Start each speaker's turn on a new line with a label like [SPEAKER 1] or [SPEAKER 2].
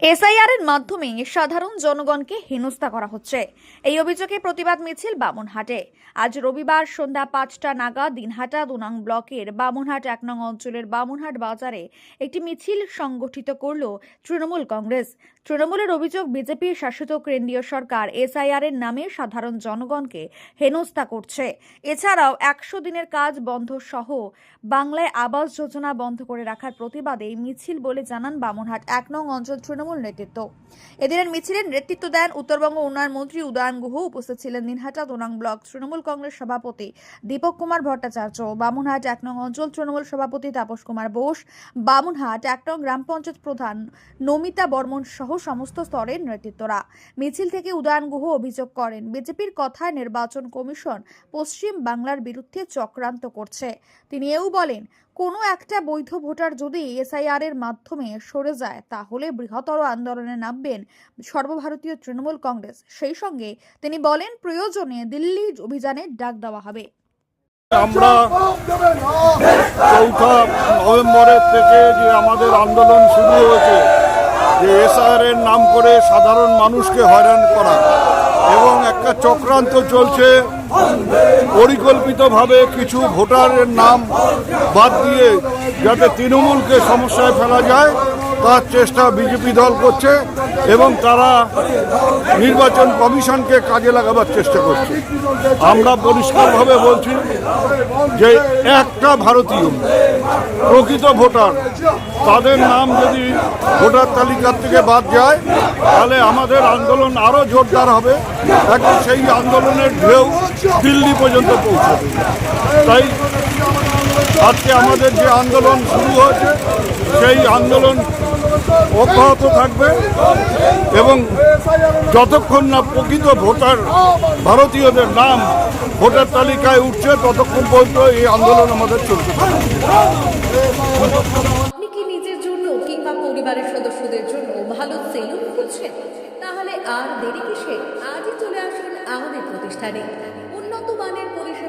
[SPEAKER 1] SIR এর মাধ্যমে সাধারণ জনগণকে হেনস্থা করা হচ্ছে। এই অভিযোগে প্রতিবাদ মিছিল বামনহাটে। আজ রবিবার সন্ধ্যা পাঁচটা নাগাদ দিনহাটা দুনাং ব্লকের বামনহাট এক নং অঞ্চলের বামনহাট বাজারে একটি মিছিল সংগঠিত করল তৃণমূল কংগ্রেস। তৃণমূলের অভিযোগ বিজেপির শাসিত কেন্দ্রীয় সরকার এসআইআর এর নামে সাধারণ জনগণকে হেনস্থা করছে। এছাড়াও একশো দিনের কাজ বন্ধ সহ বাংলায় আবাস যোজনা বন্ধ করে রাখার প্রতিবাদে মিছিল বলে জানান বামনহাট এক নং অঞ্চল তৃণমূল নেতৃত্ব। এদিনের মিছিলের নেতৃত্ব দেন উত্তরবঙ্গ উন্নয়ন মন্ত্রী উদয়ন গুহ। উপস্থিত ছিলেন দিনহাটা দোনাং ব্লক তৃণমূল কংগ্রেস সভাপতি দীপক কুমার ভট্টাচার্য, বামুনহাট এক নং অঞ্চল তৃণমূল সভাপতি তাপস কুমার বোস, বামুনহাট এক নং গ্রাম পঞ্চায়েত প্রধান নমিতা বর্মন সহ সমস্ত স্তরের নেতৃত্বরা। মিছিল থেকে উদয়ন গুহ অভিযোগ করেন, বিজেপির কথায় নির্বাচন কমিশন পশ্চিম বাংলার বিরুদ্ধে চক্রান্ত করছে। তিনি এও বলেন কোনো একটা বৈধ ভোটার যদি এসআইআর এর মাধ্যমে সরে যায়, তাহলে বৃহত্তর আন্দোলনে নামবেন সর্বভারতীয় তৃণমূল কংগ্রেস। সেই সঙ্গে তিনি বলেন, প্রয়োজনে দিল্লি অভিযানের ডাক দেওয়া হবে।
[SPEAKER 2] আমরা চৌঠা নভেম্বরের থেকে যে আমাদের আন্দোলন শুরু হয়েছে, যে এসআর এর নাম করে সাধারণ মানুষকে হয়রান করা এবং একটা চক্রান্ত চলছে। পরিকল্পিতভাবে কিছু ভোটারের নাম বাদ দিয়ে যাতে তৃণমূলকে সমস্যায় ফেলা যায়। তার চেষ্টা বিজেপি দল করছে এবং তারা নির্বাচন কমিশনকে কাজে লাগাবার চেষ্টা করছে। আমরা পরিষ্কারভাবে বলছি যে একটা ভারতীয়, প্রকৃত ভোটার, তাদের নাম যদি ভোটার তালিকার থেকে বাদ যায়, তাহলে আমাদের আন্দোলন আরও জোরদার হবে। এখন সেই আন্দোলনের ঢেউ দিল্লি পর্যন্ত পৌঁছবে। তাই আজকে আমাদের যে আন্দোলন শুরু হয়েছে, সেই আন্দোলন অব্যাহত থাকবে এবং যতক্ষণ না প্রকৃত ভোটার, ভারতীয়দের নাম ভোটার তালিকায় উঠছে, ততক্ষণ পর্যন্ত এই আন্দোলন আমাদের
[SPEAKER 3] চলছে কি নিজের জন্য কিংবা পরিবারের সদস্যদের জন্য ভালো সেলুন খুঁজছেন? তাহলে আর দেরি কিসে? আজই চলে আসুন আমাদের প্রতিষ্ঠানে। উন্নত মানের